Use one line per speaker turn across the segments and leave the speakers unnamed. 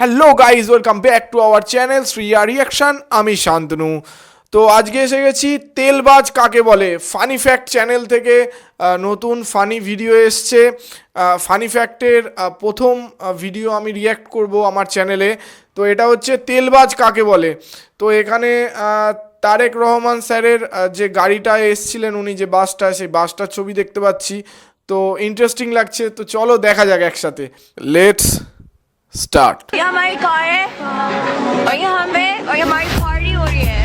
Hello guys welcome back to our channel Shriya reaction আমি শান্তনু। তো আজকে এসে গেছি তেলবাজ কাকে বলে? ফানি ফ্যাক্ট চ্যানেল থেকে নতুন ফানি ভিডিও এসছে। ফানি ফ্যাক্টের প্রথম ভিডিও আমি রিয়্যাক্ট করব আমার চ্যানেলে তো এটা হচ্ছে তেলবাজ কাকে বলে? তো এখানে তারেক রহমান স্যারের যে গাড়িটা এসছিলেন উনি যে বাসটা, সেই বাসটার ছবি দেখতে পাচ্ছি। তো ইন্টারেস্টিং লাগছে। তো চলো দেখা যাক একসাথে। লেটস স্টার্ট
ये हमारी कार है और ये हमें और ये हमारी पार्टी हो रही है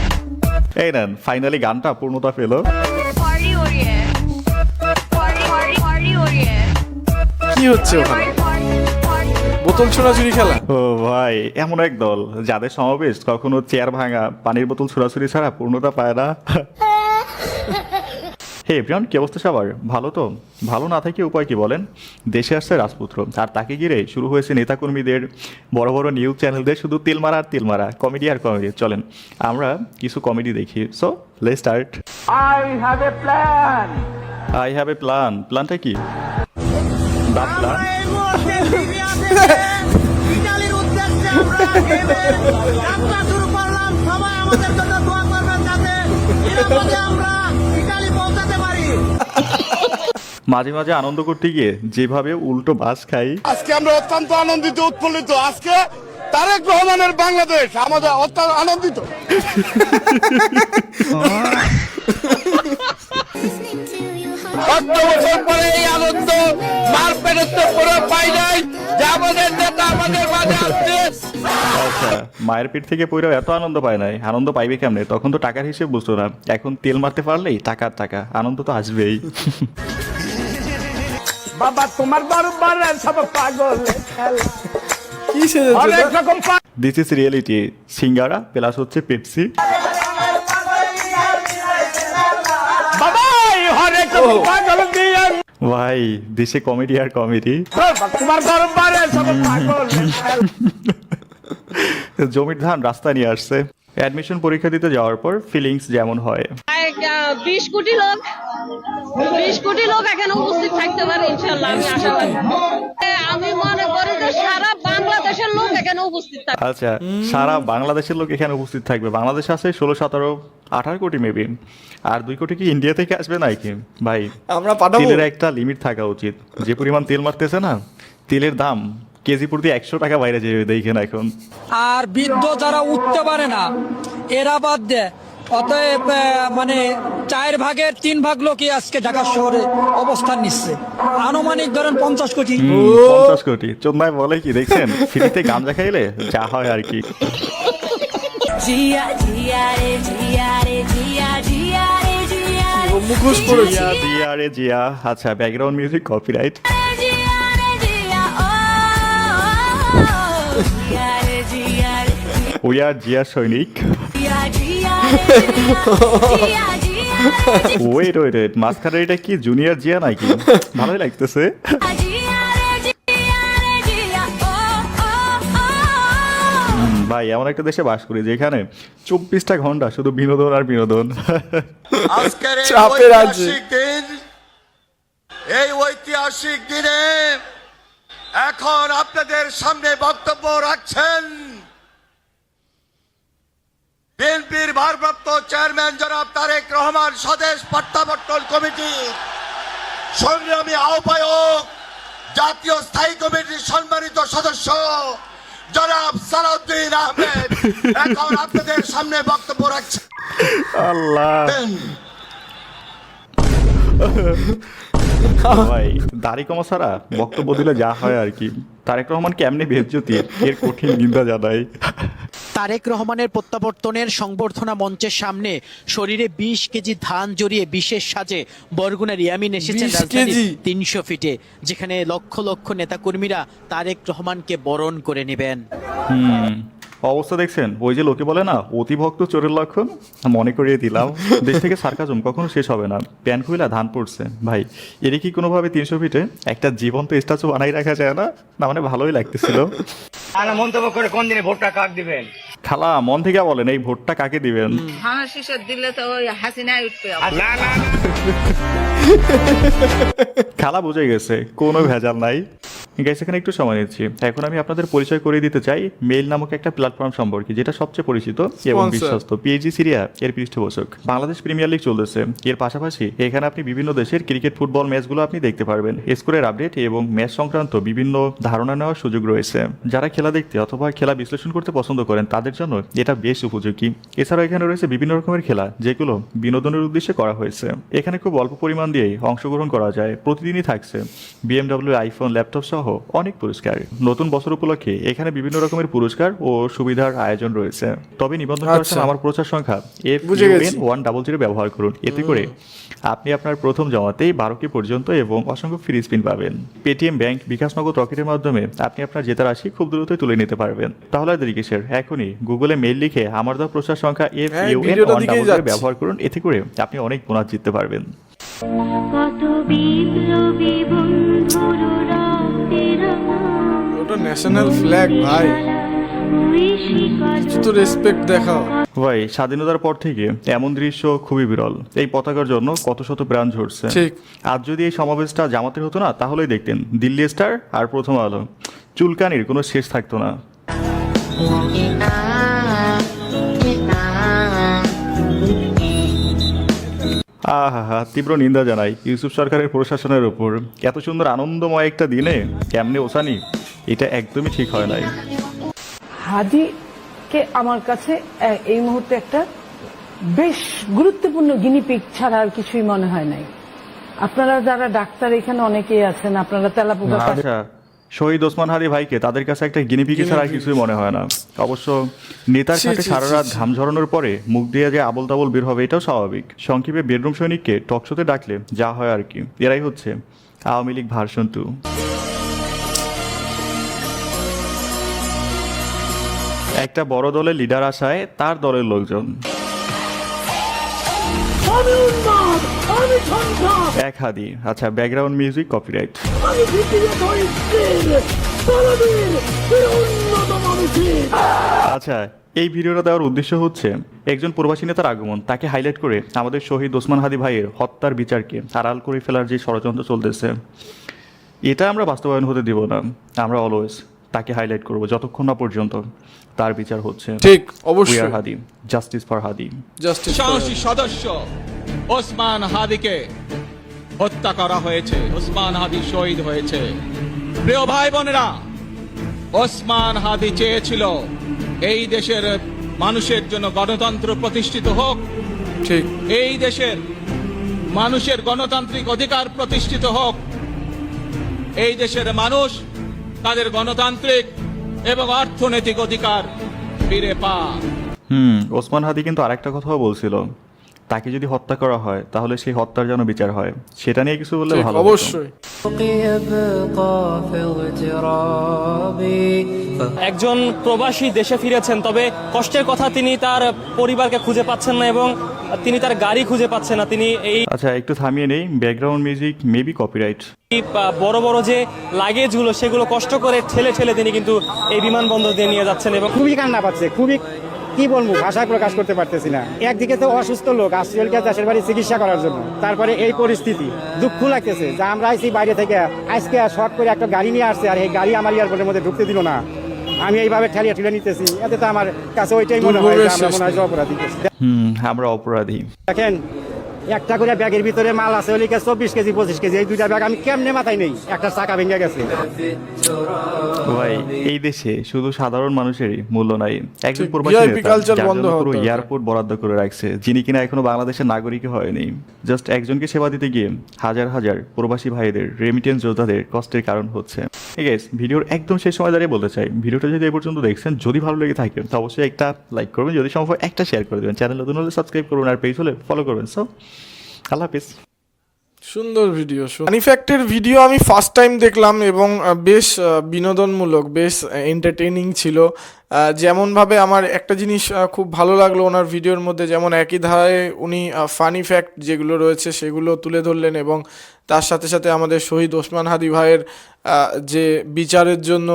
এই নেন ফাইনালি গানটা পূর্ণতা পেল
पार्टी हो रही है पार्टी पार्टी पार्टी हो रही है
কি হচ্ছে
ये
ওখানে
हमारी पार्टी पार्टी
বোতল ছোড়াছুড়ি খেলা
ও ভাই এমন এক দল যাদের সমাবেশ কখনো চেয়ার ভাঙা পানির বোতল ছুড়াছুড়ি ছাড়া পূর্ণতা পায় না হে প্রিয়ন কি অবস্থা সবার? ভালো তো? ভালো না থেকে উপায় কি বলেন? দেশে আসছে রাজপুত্র। আর তাকে ঘিরে শুরু হয়েছে নেতাকর্মীদের বড় বড় নিউজ চ্যানেলদের শুধু তিলমারা আর তিলমারা কমেডি আর কমেডি চলেন আমরা কিছু কমেডি দেখি। সো লে start
I have a plan.
I have a plan প্ল্যানটা কি? প্ল্যান
ইতালির উদ্দেশ্যে আমরা
মাঝে মাঝে আনন্দ করতে গিয়ে যেভাবে উল্টো বাস খাই।
আজকে আমরা অত্যন্ত আনন্দিত উৎফুল্লিত। আজকে তারেক রহমানের বাংলাদেশ আমাদের অত্যন্ত আনন্দিত। বছর পরে এই আনন্দ মার তো পুরো পাই নাই। যে আমাদের নেতা আমাদের মাঝে আসছে।
আচ্ছা মায়ের পেট থেকে পইরাও এত আনন্দ পায় নাই। আনন্দ পাইবে কেমনে? তখন তো টাকার হিসেব বুঝতো না। এখন তেল মারতে পারলেই টাকার টাকা। আনন্দ তো আসবেই।
বাবা তোমার দরবারে সব পাগল খেলা।
কি সেজেছে?
অনেক রকম
দিস ইজ রিয়েলিটি সিঙ্গারা প্লাস হচ্ছে পেপসি
পাগল দিয়ে
ভাই দেশে কমেডি আর কমেডি জমির ধান রাস্তা নিয়ে আসছে। অ্যাডমিশন পরীক্ষা দিতে যাওয়ার পর ফিলিংস যেমন হয়।
বিশ কোটি লোক বিশ কোটি লোক এখানে উপস্থিত থাকতে পারে ইনশাল্লাহ আমি আশাবাদী আমি মনে করি যে সারা বাংলাদেশের লোক এখানে উপস্থিত থাকবে।
আচ্ছা সারা বাংলাদেশের লোক এখানে উপস্থিত থাকবে। বাংলাদেশ আছে ষোলো সতেরো আঠারো কোটি মেবি। আর দুই কোটি কি ইন্ডিয়া থেকে আসবে নাকি? ভাই
আমরা পাঠাবো।
তেলের একটা লিমিট থাকা উচিত। যে পরিমাণ তেল মারতেছে না তেলের দাম কেজি প্রতি একশো টাকা বাইরে যাবে দেখেন এখন।
আর বৃদ্ধ যারা উঠতে পারে না এরা বাদ দেয়। অতএব মানে চার ভাগের তিন ভাগ লোকই আজকে ঢাকা শহরে অবস্থান নিচ্ছে আনুমানিক ধরেন পঞ্চাশ কোটি
পঞ্চাশ কোটি চন্দায় বলে কি দেখছেন ফ্রিতে গান দেখাইলে যা হয় আর কি জিয়া জিয়া আচ্ছা
background music
wait wait wait মাঝখানে এটা কি জুনিয়র জিয়া নাকি? ভালোই লাগতেছে।
জিয়া রে জিয়া রে জিয়া ও ও ও
হুম, ভাই এমন একটা দেশে বাস করি যেখানে চব্বিশটা ঘণ্টা শুধু বিনোদন আর বিনোদন।
চাপের আছে।
এই ঐতিহাসিক দিনে এখন আপনাদের সামনে বক্তব্য রাখছেন বিএনপির ভারপ্রাপ্ত চেয়ারম্যান জনাব তারেক রহমান স্বদেশ প্রত্যাবর্তন কমিটি। সংগ্রামী আহ্বায়ক জাতীয় স্থায়ী কমিটির সম্মানিত সদস্য জনাব সালাউদ্দিন আহমেদ। এখন আপনাদের সামনে বক্তব্য রাখছেন
আল্লাহ। ভাই দাড়ি কমা ছাড়া বক্তব্য দিলে যা হয় আর কি। তারেক রহমান কেমনে বেজ্জতি? এর কঠিন নিন্দা জানাই।
তারেক রহমানের প্রত্যাবর্তনের সংবর্ধনা মঞ্চের সামনে শরীরে বিশ কেজি ধান জড়িয়ে বিশেষ সাজে বরগুনার ইয়ামিন এসেছেন
রাজধানী
তিনশো ফিটে যেখানে লক্ষ লক্ষ নেতাকর্মীরা তারেক রহমানকে বরণ করে নেবেন।
অবস্থা দেখছেন? ওই যে লোকে বলে না অতিভক্ত চোরের লক্ষণ? মনে করিয়ে দিলাম। দেশ থেকে সার্কাজম কখনো শেষ হবে না। প্যান খুইলা ধান পড়ছে। ভাই এর কি কোনোভাবে তিনশো ফিটে একটা জীবন্ত স্ট্যাচু বানাই রাখা যায় না? না মানে ভালোই লাগতেছিল।
মন্তব্য করে কোন দিনে ভোটটা কাক দিবেন?
খালা মন থেকে বলেন এই ভোটটা কাকে দিবেন?
দিলে তো হাসিনাই উঠবে।
না না।
খালা বুঝে গেছে কোনো ভেজাল নাই। গাইস এখানে একটু সময় নিচ্ছি। এখন আমি আপনাদের পরিচয় করিয়ে দিতে চাই মেইল নামক একটা প্ল্যাটফর্ম সম্পর্কে যেটা সবচেয়ে পরিচিত এবং. বিশ্বস্ত। পিএইচজি সিরিয়া এর পৃষ্ঠপোষক। বাংলাদেশ প্রিমিয়ার লিগ চলতেছে। এর পাশাপাশি এখানে আপনি বিভিন্ন দেশের ক্রিকেট ফুটবল ম্যাচগুলো আপনি দেখতে পারবেন। স্কোরের আপডেট এবং ম্যাচ সংক্রান্ত বিভিন্ন ধারণা নেওয়ার সুযোগ রয়েছে। যারা খেলা দেখতে অথবা খেলা বিশ্লেষণ করতে পছন্দ করেন তাদের জন্য এটা বেশ উপযোগী। এছাড়াও এখানে রয়েছে বিভিন্ন রকমের খেলা যেগুলো বিনোদনের উদ্দেশ্যে করা হয়েছে। এখানে খুব অল্প পরিমাণ দিয়েই অংশগ্রহণ করা যায়। প্রতিদিনই থাকছে। বিএমডব্লিউ আইফোন ল্যাপটপ সহ অনেক পুরস্কার। নতুন বছর উপলক্ষে এখানে বিভিন্ন রকমের পুরস্কার ও সুবিধার আয়োজন রয়েছে। তবে নিবন্ধন করার
আচ্ছা।
সময় আমার প্রচার সংখ্যা এফ ওয়ান ডাবল জিরো ব্যবহার করুন। এতে করে আপনি আপনার প্রথম জমাতেই বারো কে পর্যন্ত এবং অসংখ্য ফ্রি স্পিন পাবেন। পেটিএম ব্যাংক বিকাশ নগদ রকেটের মাধ্যমে আপনি আপনার জেতা রাশি খুব দ্রুতই তুলে নিতে পারবেন। তাহলে দেরি কিসের? এখনই গুগলে মেইল লিখে আমার দেওয়া প্রচার সংখ্যা এফ
হ্যাঁ,
ইউ এন ওয়ান ডাবল
যাচ্ছি।
ব্যবহার করুন। এতে করে আপনি অনেক বোনাস জিততে পারবেন।
কত বিপ্লবী বন্ধুর
ওটা ন্যাশনাল ফ্ল্যাগ ভাই। কিছু তো রেসপেক্ট দেখাও।
ভাই স্বাধীনতার পর থেকে এমন দৃশ্য খুবই বিরল। এই পতাকার জন্য কত শত প্রাণ ঝরছে।
ঠিক।
আজ যদি এই সমাবেশটা জামাতের হতো না তাহলেই দেখতেন দিল্লি স্টার আর প্রথম আলো। চুলকানির কোনো শেষ থাকতো না। আহা তীব্র নিন্দা জানাই ইউসুফ সরকারের প্রশাসনের উপর। এত সুন্দর আনন্দময় একটা দিনে কেমনে ওসানি? এটা একদমই ঠিক হয় নাই।
হাদিকে আমার কাছে এই মুহূর্তে একটা বেশ গুরুত্বপূর্ণ গিনিপিক ছাড়া আর কিছুই মনে হয় নাই। আপনারা যারা ডাক্তার এখানে অনেকেই আছেন আপনারা তেলাপোকা
শহীদ ওসমান হারি ভাইকে তাদের কাছে একটা গিনিপিকে ছাড়া আর কিছুই মনে হয় না। অবশ্য নেতার সাথে সারা রাত ঘাম ঝরানোর পরে মুখ দিয়ে যে আবল তাবল বের হবে এটাও স্বাভাবিক। সংক্ষেপে বেডরুম সৈনিককে টকশোতে ডাকলে যা হয় আর কি। এরাই হচ্ছে আওয়ামী লীগ ভার্সন টু একটা বড় দলের লিডার আসায় তার দলের লোকজন। এক হাদি। আচ্ছা ব্যাকগ্রাউন্ড মিউজিক কপিরাইট আচ্ছা এই ভিডিওটা দেওয়ার উদ্দেশ্য হচ্ছে একজন প্রবাসী নেতার আগমন তাকে হাইলাইট করে আমাদের শহীদ ওসমান হাদি ভাইয়ের হত্যার বিচারকে আড়াল করে ফেলার যে ষড়যন্ত্র চলতেছে এটা আমরা বাস্তবায়ন হতে দিব না। আমরা অলওয়েজ তাকে হাইলাইট করব যতক্ষণ না পর্যন্ত তার বিচার হচ্ছে।
ঠিক অবশ্যই।
আর Hadi justice for Hadi.
Justice
সাহসী সদস্য। ওসমান হাদিকে হত্যা করা হয়েছে। ওসমান হাদি শহীদ হয়েছে। প্রিয় ভাই বোনেরা ওসমান হাদি চেয়েছিল এই দেশের মানুষের জন্য গণতন্ত্র প্রতিষ্ঠিত হোক।
ঠিক।
এই দেশের মানুষের গণতান্ত্রিক অধিকার প্রতিষ্ঠিত হোক। এই দেশের মানুষ তাদের গণতান্ত্রিক এবং অর্থনৈতিক অধিকার ফিরে পাক।
হুম ওসমান হাদি কিন্তু আরেকটা কথাও বলছিল। তাকে যদি হত্যা করা হয় তাহলে সেই হত্যার যেন বিচার হয়। সেটা নিয়ে কিছু বললে ভালো
অবশ্যই।
একজন প্রবাসী দেশে ফিরেছেন তবে কষ্টের কথা তিনি তার পরিবারকে খুঁজে পাচ্ছেন না এবং তিনি তার গাড়ি খুঁজে পাচ্ছেন না। তিনি এই
আচ্ছা একটু থামিয়ে নেই। ব্যাকগ্রাউন্ড মিউজিক মেবি কপিরাইট
বড় বড় যে লাগেজগুলো সেগুলো কষ্ট করে ঠেলে ঠেলে তিনি কিন্তু এই বিমানবন্দর দিয়ে নিয়ে যাচ্ছেন এবং
খুবই কান্না পাচ্ছে খুবই কি বলব ভাষায় প্রকাশ করতে পারতেছি না। একদিকে তো অসুস্থ লোক আসছে দেশের বাড়ি চিকিৎসা করার জন্য। তারপরে এই পরিস্থিতি দুঃখ লাগতেছে যে আমরা আইসি বাইরে থেকে আজকে শর্ট করে একটা গাড়ি নিয়ে আসছে আর এই গাড়ি আমার এয়ারপোর্টের মধ্যে ঢুকতে দিল না। আমি এইভাবে ঠেলিয়ে ঠেলে নিতেছি এতে তো আমার কাছে ওইটাই মনে হয় আমরা মনে হয় অপরাধী।
হুম আমরা অপরাধী।
দেখেন একটা করে ব্যাগের ভিতরে মাল আছে ওলিকে চব্বিশ কেজি পঁচিশ কেজি এই দুইটা ব্যাগ আমি কেমনে মাথায় নেই? একটা চাকা ভেঙে গেছে।
ভাই এই দেশে শুধু সাধারণ মানুষেরই মূল্য নাই। একজন প্রবাসী পুরো এয়ারপোর্ট বরাদ্দ করে রাখছে যিনি কিনা এখনও বাংলাদেশের নাগরিক হয়নি। জাস্ট একজনকে সেবা দিতে গিয়ে হাজার হাজার প্রবাসী ভাইদের রেমিটেন্স যোদ্ধাদের কষ্টের কারণ হচ্ছে। ঠিক আছে ভিডিওর একদম শেষ সময় দাঁড়িয়ে বলতে চাই ভিডিওটা যদি এই পর্যন্ত দেখছেন যদি ভালো লেগে থাকে তো অবশ্যই একটা লাইক করবেন যদি সম্ভব একটা শেয়ার করে দেবেন। চ্যানেল নতুন হলে সাবস্ক্রাইব করবেন আর পেজ হলে ফলো করবেন। সো আল্লাহ
সুন্দর ভিডিও ম্যানিফ্যাক্টের ভিডিও আমি ফার্স্ট টাইম দেখলাম এবং বেশ বিনোদনমূলক, বেশ এন্টারটেনিং ছিল। যেমনভাবে আমার একটা জিনিস খুব ভালো লাগল ওনার ভিডিওর মধ্যে, যেমন একই ধারায় উনি ফানি ফ্যাক্ট যেগুলো রয়েছে সেগুলো তুলে ধরলেন এবং তার সাথে সাথে আমাদের শহীদ ওসমান হাদি ভাইয়ের যে বিচারের জন্য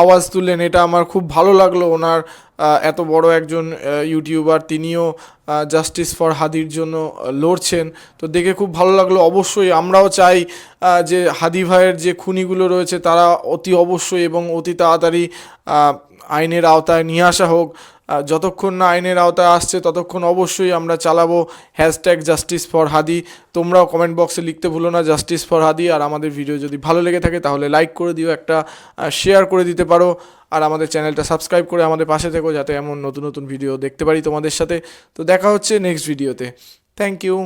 আওয়াজ তুললেন, এটা আমার খুব ভালো লাগল ওনার এত বড় একজন ইউটিউবার তিনিও জাস্টিস ফর হাদির জন্য লড়ছেন। তো দেখে খুব ভালো লাগল। অবশ্যই আমরাও চাই যে হাদি ভাইয়ের যে খুনিগুলো রয়েছে, তারা অতি অবশ্যই এবং অতি তাড়াতাড়ি আইনের আওতায় নিয়ে আসা হোক যতক্ষণ না আইনের আওতায় আসছে ততক্ষণ অবশ্যই আমরা চালাবো। Hashtag justice for Hadi. তোমরাও কমেন্ট বক্সে লিখতে ভুলো না, জাস্টিস ফর হাদি। আর আমাদের ভিডিও যদি ভালো লেগে থাকে তাহলে লাইক করে দিও, একটা শেয়ার করে দিতে পারো। আর আমাদের চ্যানেলটা সাবস্ক্রাইব করে আমাদের পাশে থেকো যাতে এমন নতুন নতুন ভিডিও দেখতে পারি তোমাদের সাথে। তো দেখা হচ্ছে নেক্সট ভিডিওতে। Thank you.